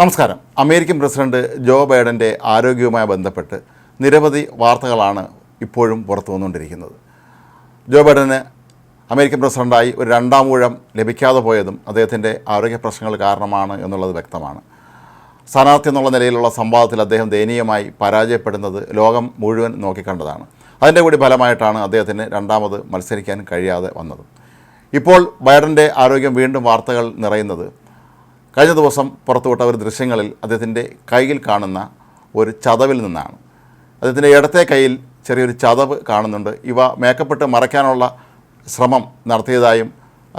നമസ്കാരം. American president Joe ബൈഡന്റെ ആരോഗ്യവുമായി ബന്ധപ്പെട്ട് നിരവധി വാർത്തകളാണ് ഇപ്പോഴും പുറത്തു വന്നുകൊണ്ടിരിക്കുന്നത്. ജോ ബൈഡന് അമേരിക്കൻ പ്രസിഡന്റായി ഒരു രണ്ടാം ഊഴം ലഭിക്കാതെ പോയതും അദ്ദേഹത്തിന്റെ ആരോഗ്യ പ്രശ്നങ്ങൾ കാരണമാണ് എന്നുള്ളത് വ്യക്തമാണ്. സ്ഥാനാർത്ഥി എന്നുള്ള നിലയിലുള്ള സംവാദത്തിൽ അദ്ദേഹം ദയനീയമായി പരാജയപ്പെടുന്നത് ലോകം മുഴുവൻ നോക്കിക്കണ്ടതാണ്. അതിന്റെ കൂടി ഫലമായിട്ടാണ് അദ്ദേഹത്തിന് രണ്ടാമത് മത്സരിക്കാൻ കഴിയാതെ വന്നത്. ഇപ്പോൾ ബൈഡന്റെ ആരോഗ്യം വീണ്ടും വാർത്തകൾ നിറയുന്നത് കഴിഞ്ഞ ദിവസം പുറത്തുവിട്ട ഒരു ദൃശ്യങ്ങളിൽ അദ്ദേഹത്തിന്റെ കയ്യിൽ കാണുന്ന ഒരു ചതവിൽ നിന്നാണ്. അദ്ദേഹത്തിന്റെ ഇടത്തെ കയ്യിൽ ചെറിയൊരു ചതവ് കാണുന്നുണ്ട്. ഇവ മേക്കപ്പെട്ട് മറയ്ക്കാനുള്ള ശ്രമം നടത്തിയതായും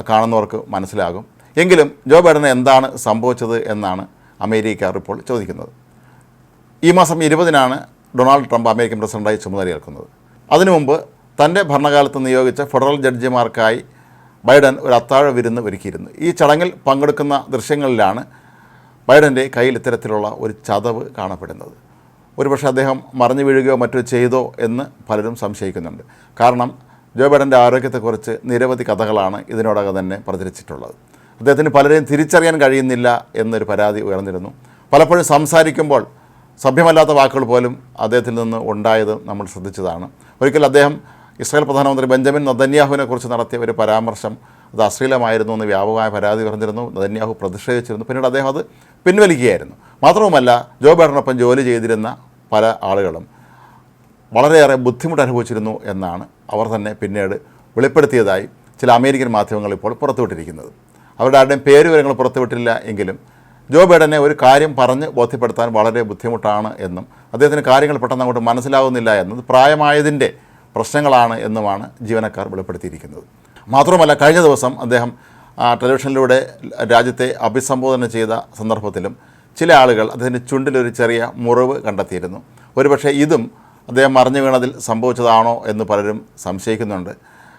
കാണുന്നവർക്ക് മനസ്സിലാകും. എങ്കിലും ജോ ബൈഡന് എന്താണ് സംഭവിച്ചത് എന്നാണ് അമേരിക്ക ഇപ്പോൾ ചോദിക്കുന്നത്. ഈ മാസം ഇരുപതിനാണ് ഡൊണാൾഡ് ട്രംപ് അമേരിക്കൻ പ്രസിഡന്റായി ചുമതലയേൽക്കുന്നത്. അതിനു മുമ്പ് തന്റെ ഭരണകാലത്ത് നിയോഗിച്ച ഫെഡറൽ ജഡ്ജിമാർക്കായി ബൈഡൻ ഒരു അത്താഴ വിരുന്ന് ഒരുക്കിയിരുന്നു. ഈ ചടങ്ങിൽ പങ്കെടുക്കുന്ന ദൃശ്യങ്ങളിലാണ് ബൈഡന്റെ കയ്യിൽ ഇത്തരത്തിലുള്ള ഒരു ചതവ് കാണപ്പെടുന്നത്. ഒരുപക്ഷെ അദ്ദേഹം മറിഞ്ഞു വീഴുകയോ മറ്റോ ചെയ്തോ എന്ന് പലരും സംശയിക്കുന്നുണ്ട്. കാരണം ജോ ബൈഡന്റെ ആരോഗ്യത്തെക്കുറിച്ച് നിരവധി കഥകളാണ് ഇതിനോടകം തന്നെ പ്രചരിച്ചിട്ടുള്ളത്. അദ്ദേഹത്തിന് പലരെയും തിരിച്ചറിയാൻ കഴിയുന്നില്ല എന്നൊരു പരാതി ഉയർന്നിരുന്നു. പലപ്പോഴും സംസാരിക്കുമ്പോൾ സഭ്യമല്ലാത്ത വാക്കുകൾ പോലും അദ്ദേഹത്തിൽ നിന്ന് ഉണ്ടായത് നമ്മൾ ശ്രദ്ധിച്ചതാണ്. ഒരിക്കൽ അദ്ദേഹം ഇസ്രായേൽ പ്രധാനമന്ത്രി ബെഞ്ചമിൻ നദന്യാഹുവിനെ കുറിച്ച് നടത്തിയ ഒരു പരാമർശം അത് അശ്ലീലമായിരുന്നു എന്ന് വ്യാപകമായ പരാതി പറഞ്ഞിരുന്നു. നദന്യാഹു പ്രതിഷേധിച്ചിരുന്നു. പിന്നീട് അദ്ദേഹം അത് പിൻവലിക്കുകയായിരുന്നു. മാത്രവുമല്ല ജോ ബൈഡനൊപ്പം ജോലി ചെയ്തിരുന്ന പല ആളുകളും വളരെയേറെ ബുദ്ധിമുട്ട് അനുഭവിച്ചിരുന്നു എന്നാണ് അവർ തന്നെ പിന്നീട് വെളിപ്പെടുത്തിയതായി ചില അമേരിക്കൻ മാധ്യമങ്ങൾ ഇപ്പോൾ പുറത്തുവിട്ടിരിക്കുന്നത്. അവരുടെ ആരുടെയും പേര് വിവരങ്ങൾ പുറത്തുവിട്ടില്ല എങ്കിലും ജോ ബൈഡനെ ഒരു കാര്യം പറഞ്ഞ് ബോധ്യപ്പെടുത്താൻ വളരെ ബുദ്ധിമുട്ടാണ് എന്നും അദ്ദേഹത്തിന് കാര്യങ്ങൾ പെട്ടെന്ന് അങ്ങോട്ട് മനസ്സിലാവുന്നില്ല എന്നത് പ്രായമായതിന്റെ പ്രശ്നങ്ങളാണ് എന്നുമാണ് ജീവനക്കാർ വെളിപ്പെടുത്തിയിരിക്കുന്നത്. മാത്രമല്ല കഴിഞ്ഞ ദിവസം അദ്ദേഹം ടെലിവിഷനിലൂടെ രാജ്യത്തെ അഭിസംബോധന ചെയ്ത സന്ദർഭത്തിലും ചില ആളുകൾ അദ്ദേഹത്തിന്റെ ചുണ്ടിലൊരു ചെറിയ മുറിവ് കണ്ടെത്തിയിരുന്നു. ഒരുപക്ഷെ ഇതും അദ്ദേഹം മറിഞ്ഞു വീണതിൽ സംഭവിച്ചതാണോ എന്ന് പലരും സംശയിക്കുന്നുണ്ട്.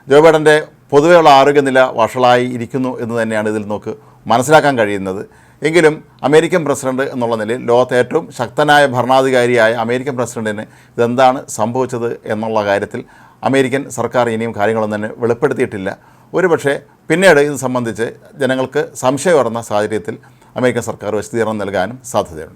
ജോ ബൈഡന്റെ പൊതുവെയുള്ള ആരോഗ്യനില വഷളായി ഇരിക്കുന്നു എന്ന് തന്നെയാണ് ഇതിൽ നോക്ക് മനസ്സിലാക്കാൻ കഴിയുന്നത്. എങ്കിലും അമേരിക്കൻ പ്രസിഡന്റ് എന്നുള്ള നിലയിൽ ലോകത്തെ ഏറ്റവും ശക്തനായ ഭരണാധികാരിയായ അമേരിക്കൻ പ്രസിഡന്റിന് ഇതെന്താണ് സംഭവിച്ചത് എന്നുള്ള കാര്യത്തിൽ അമേരിക്കൻ സർക്കാർ ഇനിയും കാര്യങ്ങളൊന്നും തന്നെ വെളിപ്പെടുത്തിയിട്ടില്ല. ഒരുപക്ഷെ പിന്നീട് ഇത് സംബന്ധിച്ച് ജനങ്ങൾക്ക് സംശയം വരുന്ന സാഹചര്യത്തിൽ അമേരിക്കൻ സർക്കാർ വിശദീകരണം നൽകാനും സാധ്യതയുണ്ട്.